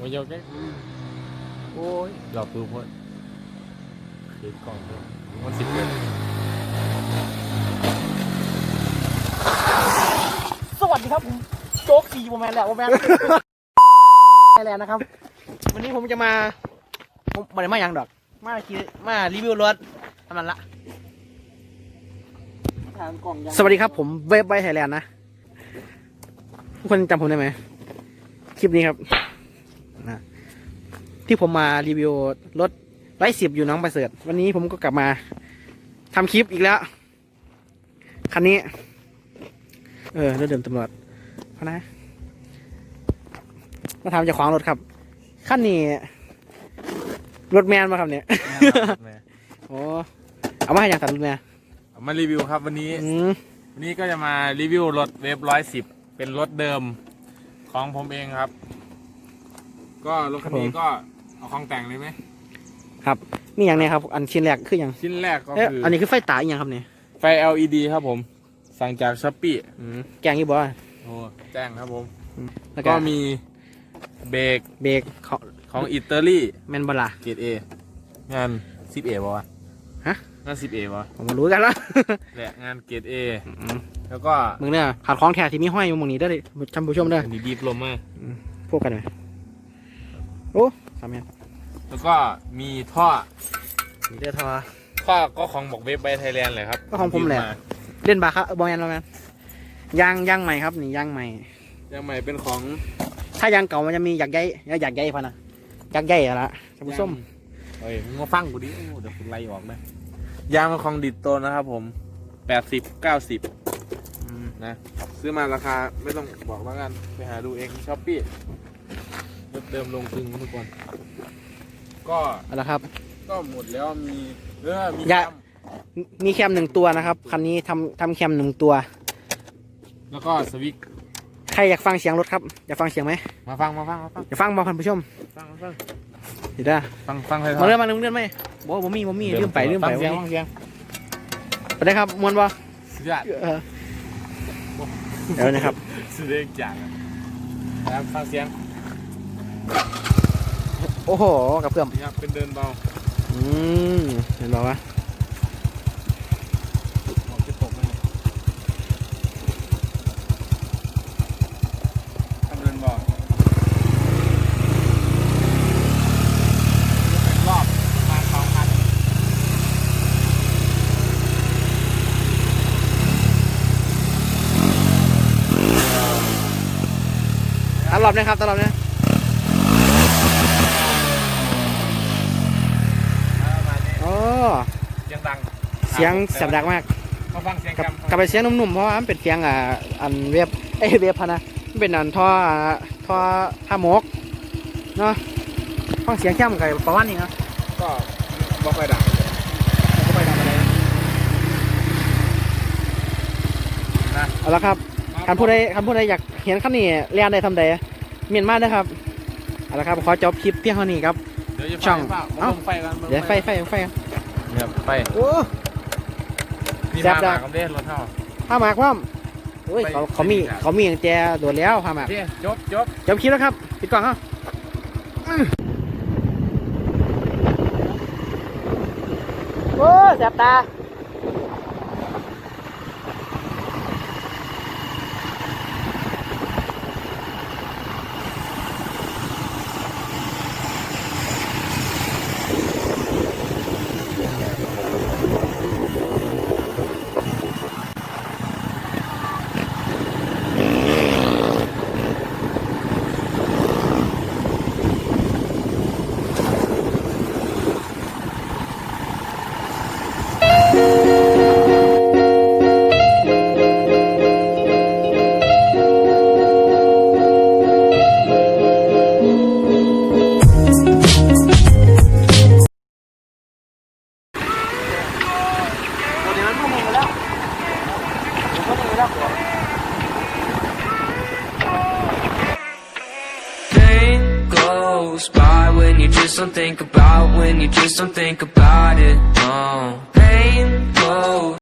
มายกแค่โอ้ยหลอกดูพดคือกล่องด้วยมันสิบเลยสวัสดีครับผมโจ๊กสี่โมแมนแหละโมแมนไทยแลนด์นะครับ วันนี้ผมจะมาผมไม่ได้มาอย่างดอก มาขี่มารีวิวรถทำนั้นละสวัสดีครับผมเว็บไวไทยแลนด์นะทุกคนจำผมได้ไหมคลิปนี้ครับนะ ที่ผมมารีวิวรถไร้สิบอยู่หน้องประเสริฐวันนี้ผมก็กลับมาทำคลิปอีกแล้ว คันนี้ เออรถเดิมตำรวจพะนะ มาทำจากขวางรถครับ ขั้นนี้รถแมนมาครับเนี่ย โอ้เอามาให้อย่างสัตว์รถแมนเอามารีวิวครับวันนี้ อืมวันนี้ก็จะมารีวิวรถเวฟร้อยสิบเป็นรถเดิมของผมเองครับ ก็รถคันนี้ก็ เอาของแต่งเลยไหมครับนี่อย่างเนี้ยครับ อันชิ้นแรกคืออย่างชิ้นแรกก็เอ๊ะคืออันนี้คือไฟตาอหย่างครับเนี่ยไฟ LED ครับผม สั่งจากช้อปปี้อืมแกงยี่บ่โอ้แจ้งครับผม แล้วก็ก็มีเบรกเบรกของของอิตาลีแมนบลา เกรดเองาน 10A ป่วะฮะ งาน 10A ป่ะผมมารู้กันแล้ว แหละงานเกรด A อืมแล้วก็มึงเนี่ยขาดของแท้ที่มีห้อยอยู่หมองนี้ได้อเลยท่านผู้ชมเด้ออันนี้บีบลมมากพวกกันไหม โอ้สามแมนแล้วก็มีท่อมีเด้อทอท่อก็ของบอกเว็บไบไทยแลนด์เลยครับก็ของผมแหละยืาเล่นบาครับบอลแมนบอลแมนยางยางใหม่ครับนี่ยางใหม่ยังใหม่เป็นของ ถ้ายางเก่ามันจะมีอยากใยอยากใยพะนะอยากใยอะละท่านผู้ชมเฮ้ยมึงมาฟังกูดิโอ้เดี๋ยวคุณไล่ออกนะยางเป็นของดิดโตนะครับผมแปดสิบเก้าสิบอืมนะ ซื้อมาราคาไม่ต้องบอกแล้วกัน ไปหาดูเองช้อปปี้รถ เดิมลงพึงทุกคนก็เอาละครับ ก็หมดแล้วมีเออมีอย่าแคมมีแคมหนึ่งตัวนะครับคันนี้ทำทำแคมหนึ่งตัว แล้วก็สวิกใครอยากฟังเสียงรถครับอยากฟังเสียงไหมมาฟังมาฟังมาฟังอยากฟังบอท่านผู้ชมฟังมาฟังเดี๋ยวเด้อฟังฟังใครมาเรื่อนมาเรื่อนไหมบอกว่าผมมีผมมีลืมไปลืมไปฟังเสียงบ่ฟัมีงเสียงไปได้ครับมวนบ่สุดยอดเออเดี๋ยวนะครับสุดยอดจังอะนะครับฟังเสียง โอ้โหกับเพื่อมนี่ครับเป็นเดินเบาอืมเห็นบอกว่าออกจะตกเลยทำเดินเบาเป็นรอบประมาณสองพันตลอดนะครับตลอดนะประมาณนี้ โอ้ เสียงดัง เสียงแสบดังมากมาฟังเสียงกับแคมกับไปเสียงนุ่มๆเพราะว่ามันเป็นเสียงอ่าอันเว็บเอ้ยเว็บพะนะมันเป็นอันท่ออ่าท่อท่ามกเนาะฟังเสียงแค่มนกับประมาณนี้เนาะก็บอกไปดังก็ไปทำอะไรนะเอาละครับคันผู้ใดคันผู้ใดอยากเห็นขั้นนี้เรียนได้ทำใดเมียนมาเด้อครับเอาละครับขอจบคลิปเพียงเท่านี้ครับเดี๋ยวจะช่องเปล่าเอ้าเไฟกันเดี๋ยวไฟไฟไฟเนี่ยไฟโอ้ นี่แซ่บมาดัมางกับเด้รถเท่า ผ้าหมากพร้อมโอ้ยไปเขาเขามีไปดีกว่าเขามีอย่างแจโดดแล้วผ้าหมาก เด้จบจบจบคลิปแล้วครับปิดกล่องครับโอ้แสบตา goes by when you just don't think about, when you just don't think about it. Oh, pain goes.